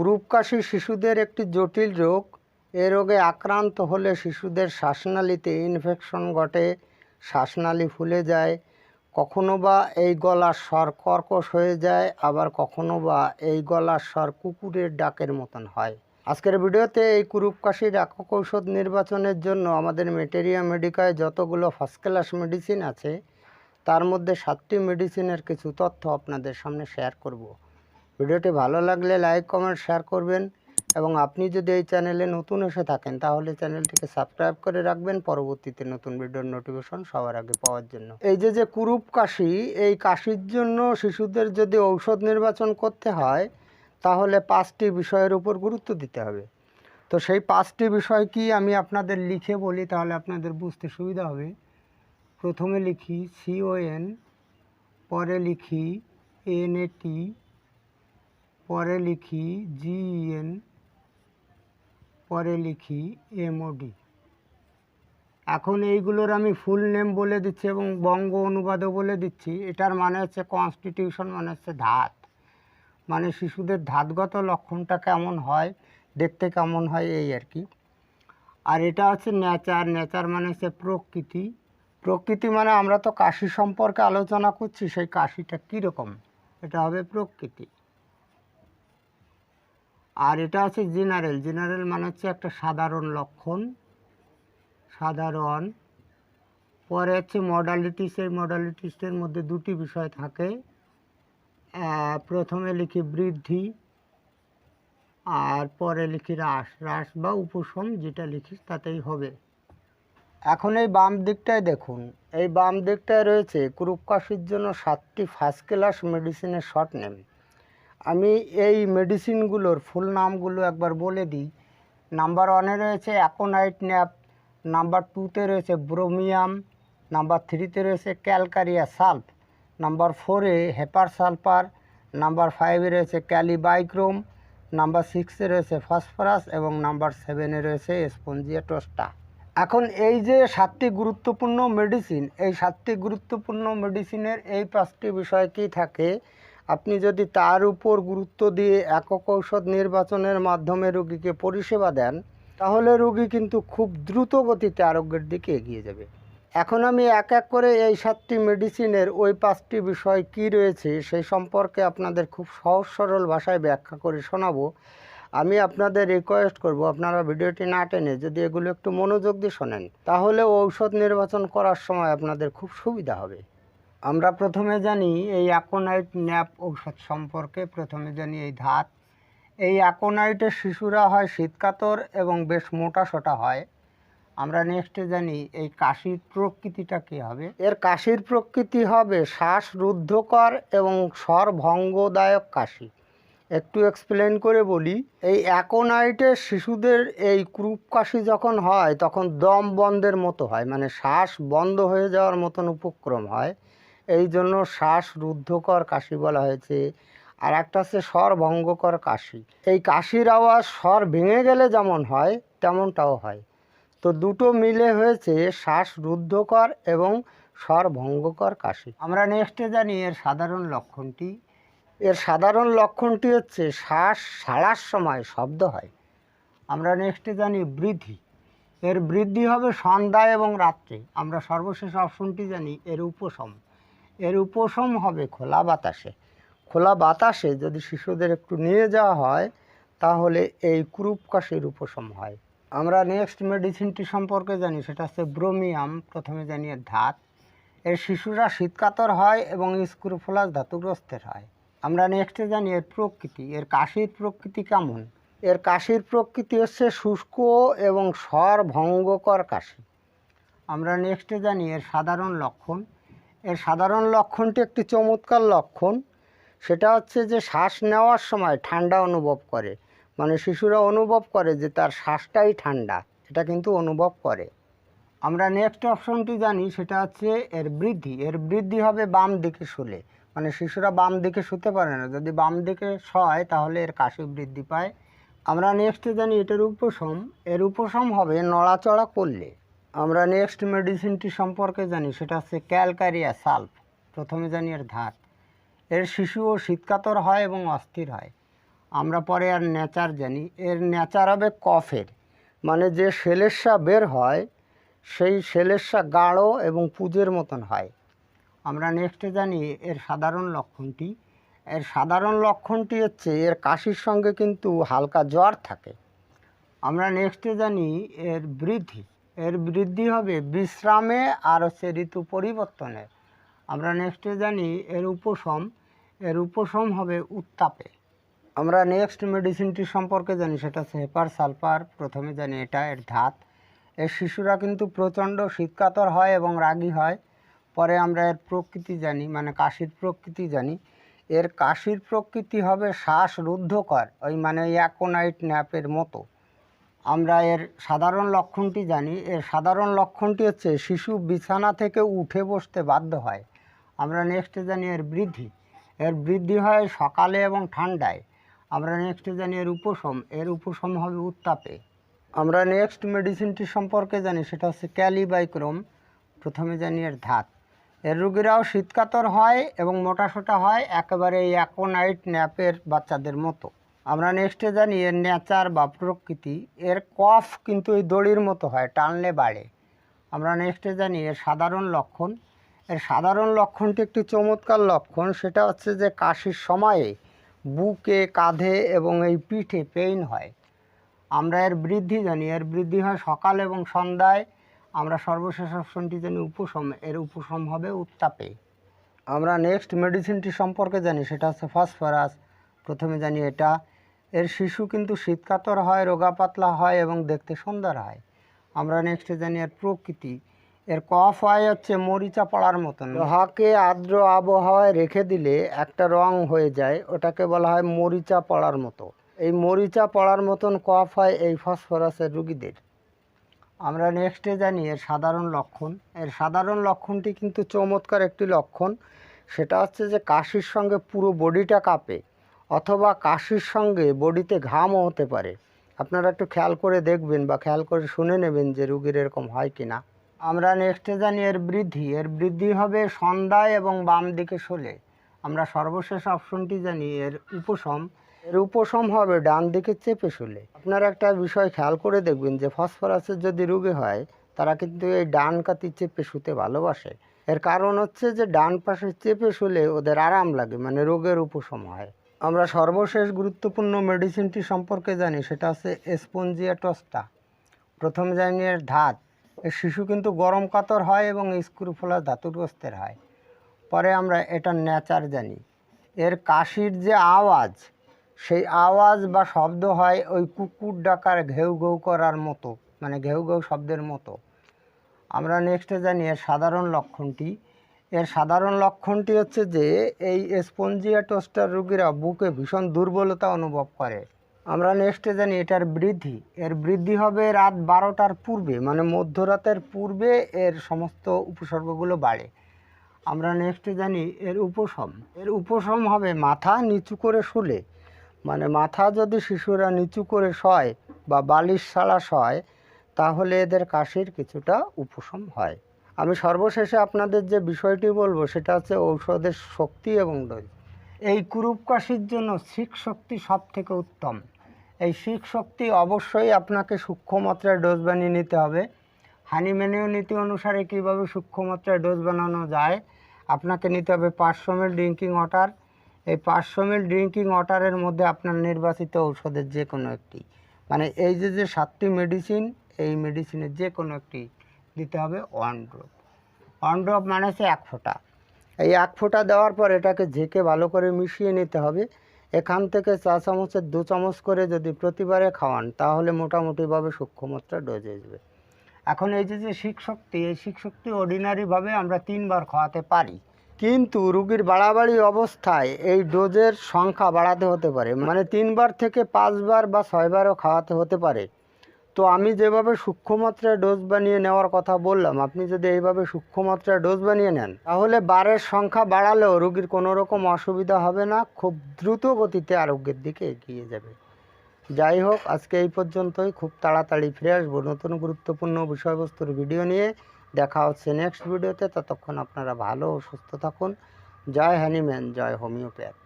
কুরুপকাশি শিশুদের একটি জটিল রোগ। এ রোগে আক্রান্ত হলে শিশুদের শ্বাসনালীতে ইনফেকশন ঘটে, শ্বাসনালী ফুলে যায় কখনো বা এই গলার স্বর কর্কশ হয়ে যায়, আবার কখনো বা এই গলার স্বর কুকুরের ডাকের মতন হয়। আজকের ভিডিওতে এই কুরুপকাশির একক ঔষধ নির্বাচনের জন্য আমাদের মেটেরিয়া মেডিকায় যতগুলো ফার্স্ট ক্লাস মেডিসিন আছে, তার মধ্যে সাতটি মেডিসিনের কিছু তথ্য আপনাদের সামনে শেয়ার করব। ভিডিওটি ভালো লাগলে লাইক, কমেন্ট, শেয়ার করবেন। এবং আপনি যদি এই চ্যানেলে নতুন এসে থাকেন, তাহলে চ্যানেলটিকে সাবস্ক্রাইব করে রাখবেন। পরবর্তীতে নতুন ভিডিওর নোটিফিকেশন সবার আগে পাওয়ার জন্য। এই যে যে কুরুপ কাশি, এই কাশির জন্য শিশুদের যদি ঔষধ নির্বাচন করতে হয়, তাহলে পাঁচটি বিষয়ের উপর গুরুত্ব দিতে হবে। তো সেই পাঁচটি বিষয় কি আমি আপনাদের লিখে বলি, তাহলে আপনাদের বুঝতে সুবিধা হবে। প্রথমে লিখি সিওএন পরে লিখি এনএটি পরে লিখি জিএন পরে লিখি এমওডি। এখন এইগুলোর আমি ফুল নেম বলে দিচ্ছি এবং বঙ্গ অনুবাদও বলে দিচ্ছি। এটার মানে হচ্ছে কনস্টিটিউশন মানে হচ্ছে ধাত। মানে শিশুদের ধাতগত লক্ষণটা কেমন হয়, দেখতে কেমন হয় এই আর কি। আর এটা হচ্ছে নেচার নেচার মানে হচ্ছে প্রকৃতি। প্রকৃতি মানে আমরা তো কাশি সম্পর্কে আলোচনা করছি, সেই কাশিটা কীরকম? এটা হবে প্রকৃতি। আর এটা আছে জেনারেল জেনারেল মানে হচ্ছে একটা সাধারণ লক্ষণ, সাধারণ। পরে হচ্ছে মডালিটিস এই মডালিটিসের মধ্যে দুটি বিষয় থাকে। প্রথমে লিখি বৃদ্ধি, আর পরে লিখি হ্রাস। হ্রাস বা উপশম যেটা লিখিস তাতেই হবে। এখন এই বাম দিকটায় দেখুন। এই বাম দিকটায় রয়েছে কুরুপকাশির জন্য সাতটি ফার্স্ট ক্লাস মেডিসিনের শর্ট নেম আমি এই মেডিসিনগুলোর ফুল নামগুলো একবার বলে দিই। নাম্বার ওয়ানে রয়েছে অ্যাকোনাইট ন্যাপ নাম্বার টুতে রয়েছে ব্রোমিয়াম নাম্বার থ্রিতে রয়েছে ক্যালকারিয়া সালফ নাম্বার ফোরে হেপার সালফার নাম্বার ফাইভে রয়েছে ক্যালিবাইক্রোম নাম্বার সিক্সে রয়েছে ফসফরাস এবং নাম্বার সেভেনে রয়েছে স্পঞ্জিয়া টোস্টা এখন এই যে সাতটি গুরুত্বপূর্ণ মেডিসিন এই সাতটি গুরুত্বপূর্ণ মেডিসিনের এই পাঁচটি বিষয় কি থাকে? আপনি যদি তার উপর গুরুত্ব দিয়ে একক ঔষধ নির্বাচনের মাধ্যমে রোগীকে পরিষেবা দেন, তাহলে রোগী কিন্তু খুব দ্রুত গতিতে আরোগ্যের দিকে এগিয়ে যাবে। এখন আমি এক এক করে এই সাতটি মেডিসিনের ওই পাঁচটি বিষয় কি রয়েছে সেই সম্পর্কে আপনাদের খুব সহজ সরল ভাষায় ব্যাখ্যা করে শোনাবো। আমি আপনাদের রিকোয়েস্ট করব, আপনারা ভিডিওটি না টেনে যদি এগুলো একটু মনোযোগ দিয়ে শোনেন, তাহলে ঔষধ নির্বাচন করার সময় আপনাদের খুব সুবিধা হবে। আমরা প্রথমে জানি এই অ্যাকোনাইট ন্যাপ ঔষধ সম্পর্কে। প্রথমে জানি এই ধাত। এই অ্যাকোনাইটের শিশুরা হয় শীতকাতর এবং বেশ মোটা সোটা হয়। আমরা নেক্সটে জানি এই কাশির প্রকৃতিটা কী হবে। এর কাশির প্রকৃতি হবে শ্বাস রুদ্ধকর এবং স্বর ভঙ্গদায়ক কাশি। একটু এক্সপ্লেন করে বলি, এই অ্যাকোনাইটের শিশুদের এই ক্রুপ কাশি যখন হয়, তখন দম বন্ধের মতো হয় মানে শ্বাস বন্ধ হয়ে যাওয়ার মতন উপক্রম হয়। এই জন্য শ্বাস রুদ্ধকর কাশি বলা হয়েছে। আর একটা হচ্ছে স্বর ভঙ্গকর কাশি। এই কাশির আওয়াজ স্বর ভেঙে গেলে যেমন হয়, তেমনটাও হয়। তো দুটো মিলে হয়েছে শ্বাস রুদ্ধকর এবং স্বর ভঙ্গকর কাশি। আমরা নেক্সটে জানি এর সাধারণ লক্ষণটি। এর সাধারণ লক্ষণটি হচ্ছে শ্বাস ছাড়ার সময় শব্দ হয়। আমরা নেক্সটে জানি বৃদ্ধি। এর বৃদ্ধি হবে সন্ধ্যায় এবং রাত্রে। আমরা সর্বশেষ অপশনটি জানি এর উপশম। এর উপশম হবে খোলা বাতাসে। খোলা বাতাসে যদি শিশুদের একটু নিয়ে যাওয়া হয়, তাহলে এই কুরুপ কাশির উপশম হয়। আমরা নেক্সট মেডিসিনটি সম্পর্কে জানি, সেটা হচ্ছে ব্রোমিয়াম, প্রথমে জানি ধাত। এর শিশুরা শীতকাতর হয় এবং স্ক্রুফোলাস ধাতুগ্রস্তের হয়। আমরা নেক্সটে জানি এর প্রকৃতি, এর কাশির প্রকৃতি কেমন? এর কাশির প্রকৃতি হচ্ছে শুষ্ক এবং স্বর ভঙ্গকর কাশি। আমরা নেক্সটে জানি এর সাধারণ লক্ষণ। এর সাধারণ লক্ষণটি একটি চমৎকার লক্ষণ। সেটা হচ্ছে যে শ্বাস নেওয়ার সময় ঠান্ডা অনুভব করে। মানে শিশুরা অনুভব করে যে তার শ্বাসটাই ঠান্ডা, এটা কিন্তু অনুভব করে। আমরা নেক্সট অপশনটি জানি, সেটা হচ্ছে এর বৃদ্ধি। এর বৃদ্ধি হবে বাম দিকে শুলে। মানে শিশুরা বাম দিকে শুতে পারে না। যদি বাম দিকে শয়, তাহলে এর কাশি বৃদ্ধি পায়। আমরা নেক্সটে জানি এটার উপশম। এর উপশম হবে নড়াচড়া করলে। আমরা নেক্সট মেডিসিনটি সম্পর্কে জানি, সেটা হচ্ছে ক্যালকারিয়া সালফ প্রথমে জানি এর ধাত এর শিশুও শীতকাতর হয় এবং অস্থির হয়। আমরা পরে আর নেচার জানি। এর নেচার হবে কফের মানে যে সেলেসা বের হয়, সেই সেলেসা গাঢ় এবং পুজের মতন হয়। আমরা নেক্সটে জানি এর সাধারণ লক্ষণটি। এর সাধারণ লক্ষণটি হচ্ছে এর কাশির সঙ্গে কিন্তু হালকা জ্বর থাকে। আমরা নেক্সটে জানি এর বৃদ্ধি। এর বৃদ্ধি হবে বিশ্রামে আর হচ্ছে ঋতু পরিবর্তনে। আমরা নেক্সটে জানি এর উপশম। এর উপশম হবে উত্তাপে। আমরা নেক্সট মেডিসিনটি সম্পর্কে জানি, সেটা হচ্ছে হেপার সালফার। প্রথমে জানি এটা এর ধাত। এর শিশুরা কিন্তু প্রচণ্ড শীতকাতর হয় এবং রাগী হয়। পরে আমরা এর প্রকৃতি জানি মানে কাশির প্রকৃতি জানি। এর কাশির প্রকৃতি হবে শ্বাসরুদ্ধকর, ওই মানে অ্যাকোনাইট ন্যাপের মতো। আমরা এর সাধারণ লক্ষণটি জানি। এর সাধারণ লক্ষণটি হচ্ছে শিশু বিছানা থেকে উঠে বসতে বাধ্য হয়। আমরা নেক্সটে জানি এর বৃদ্ধি। এর বৃদ্ধি হয় সকালে এবং ঠান্ডায়। আমরা নেক্সটে জানি এর উপশম। এর উপশম হবে উত্তাপে। আমরা নেক্সট মেডিসিনটি সম্পর্কে জানি, সেটা হচ্ছে ক্যালিবাইক্রোম। প্রথমে জানি এর ধাত। এর রুগীরাও শীতকাতর হয় এবং মোটাসোটা হয় একেবারে অ্যাকোনাইট ন্যাপের বাচ্চাদের মতো। আমরা নেক্সটে জানি এর নেচার বা প্রকৃতি, এর কফ কিন্তু এই দড়ির মতো হয়, টানলে বাড়ে। আমরা নেক্সটে জানি এর সাধারণ লক্ষণ। এর সাধারণ লক্ষণটি একটি চমৎকার লক্ষণ, সেটা হচ্ছে যে কাশির সময়ে বুকে, কাঁধে এবং এই পিঠে পেইন হয়। আমরা এর বৃদ্ধি জানি, এর বৃদ্ধি হয় সকাল এবং সন্ধ্যায়। আমরা সর্বশেষ অপশনটি জানি উপশম, এর উপশম হবে উত্তাপে। আমরা নেক্সট মেডিসিনটি সম্পর্কে জানি, সেটা হচ্ছে ফসফরাস প্রথমে জানি এটা। এর শিশু কিন্তু শীতকাতর হয় রোগা পাতলা হয় এবং দেখতে সুন্দর হয়। আমরা নেক্সটে জানি এর প্রকৃতি। এর কফ হয় হচ্ছে মরিচা পড়ার মতন। লোহাকে আর্দ্র আবহাওয়ায় রেখে দিলে একটা রং হয়ে যায়, ওটাকে বলা হয় মরিচা পড়ার মতো। এই মরিচা পড়ার মতন কফ হয় এই ফসফরাসের রুগীদের। আমরা নেক্সটে জানি এর সাধারণ লক্ষণ। এর সাধারণ লক্ষণটি কিন্তু চমৎকার একটি লক্ষণ। সেটা হচ্ছে যে কাশির সঙ্গে পুরো বডিটা কাঁপে। অথবা কাশির সঙ্গে বডিতে ঘামও হতে পারে। আপনারা একটু খেয়াল করে দেখবেন বা খেয়াল করে শুনে নেবেন যে রুগীর এরকম হয় কি না আমরা নেক্সটে জানি এর বৃদ্ধি। এর বৃদ্ধি হবে সন্ধ্যায় এবং বাম দিকে শোলে। আমরা সর্বশেষ অপশনটি জানি এর উপশম। এর উপশম হবে ডান দিকে চেপে শুলে। আপনারা একটা বিষয় খেয়াল করে দেখবেন যে ফসফরাসের যদি রোগী হয়, তারা কিন্তু এই ডান কাতি চেপে শুতে ভালোবাসে। এর কারণ হচ্ছে যে ডান পাশে চেপে শুলে ওদের আরাম লাগে মানে রোগের উপশম হয়। আমরা সর্বশেষ গুরুত্বপূর্ণ মেডিসিনটি সম্পর্কে জানি, সেটা হচ্ছে এসপঞ্জিয়াটসটা প্রথম জানি এর ধাত। শিশু কিন্তু গরম কাতর হয় এবং স্ক্রুফোলা ধাতুগ্রস্তের হয়। পরে আমরা এটার নেচার জানি। এর কাশির যে আওয়াজ, সেই আওয়াজ বা শব্দ হয় ওই কুকুর ডাকার ঘেউ ঘেউ করার মতো মানে ঘেউ ঘেউ শব্দের মতো। আমরা নেক্সটে জানি এর সাধারণ লক্ষণটি। এর সাধারণ লক্ষণটি হচ্ছে যে, এই স্পঞ্জিয়াটোস্টার রোগীরা বুকে ভীষণ দুর্বলতা অনুভব করে। আমরা নেক্সটে জানি এটার বৃদ্ধি। এর বৃদ্ধি হবে রাত বারোটার পূর্বে মানে মধ্যরাতের পূর্বে এর সমস্ত উপসর্গগুলো বাড়ে। আমরা নেক্সটে জানি এর উপশম। এর উপশম হবে মাথা নিচু করে শুলে। মানে মাথা যদি শিশুরা নিচু করে শয় বা বালিশ ছাড়া শয়, তাহলে এদের কাশির কিছুটা উপশম হয়। আমি সর্বশেষে আপনাদের যে বিষয়টি বলব, সেটা হচ্ছে ঔষধের শক্তি এবং ডোজ এই কুরুপ কাশির জন্য শিখ শক্তি সব থেকে উত্তম। এই শিখ শক্তি অবশ্যই আপনাকে সূক্ষ্ম মাত্রায় ডোজ বানিয়ে নিতে হবে। হানিম্যানীয় নীতি অনুসারে কীভাবে সূক্ষ্ম মাত্রায় ডোজ বানানো যায়, আপনাকে নিতে হবে পাঁচশো মিল ড্রিঙ্কিং ওয়াটার এই পাঁচশো মিল ড্রিঙ্কিং ওয়াটারের মধ্যে আপনার নির্বাচিত ঔষধের যে কোনো একটি। মানে এই যে যে সাতটি মেডিসিন এই মেডিসিনের যে কোনো একটি দিতে হবে ওয়ান ড্রপ ওয়ান ড্রপ মানে হচ্ছে এক ফোঁটা। এই এক ফোঁটা দেওয়ার পর এটাকে ঝেঁকে ভালো করে মিশিয়ে নিতে হবে। এখান থেকে চা চামচের দু চামচ করে যদি প্রতিবারে খাওয়ান, তাহলে মোটামুটিভাবে সূক্ষ্মমাত্রা ডোজ আসবে এখন এই যে যে শিখ শক্তি, এই শিখ শক্তি অর্ডিনারিভাবে আমরা তিনবার খাওয়াতে পারি। কিন্তু রুগীর বাড়াবাড়ি অবস্থায় এই ডোজের সংখ্যা বাড়াতে হতে পারে। মানে তিনবার থেকে পাঁচবার বা ছয়বারও খাওয়াতে হতে পারে। তো আমি যেভাবে সূক্ষ্মমাত্রায় ডোজ বানিয়ে নেওয়ার কথা বললাম, আপনি যদি এইভাবে সূক্ষ্মমাত্রায় ডোজ বানিয়ে নেন, তাহলে বারের সংখ্যা বাড়ালেও রোগীর কোনো রকম অসুবিধা হবে না, খুব দ্রুত গতিতে আরোগ্যের দিকে এগিয়ে যাবে। যাই হোক, আজকে এই পর্যন্তই। খুব তাড়াতাড়ি ফিরে আসব নতুন গুরুত্বপূর্ণ বিষয়বস্তুর ভিডিও নিয়ে। দেখা হচ্ছে নেক্সট ভিডিওতে ততক্ষণ আপনারা ভালো ও সুস্থ থাকুন। জয় হ্যানিম্যান জয় হোমিওপ্যাথ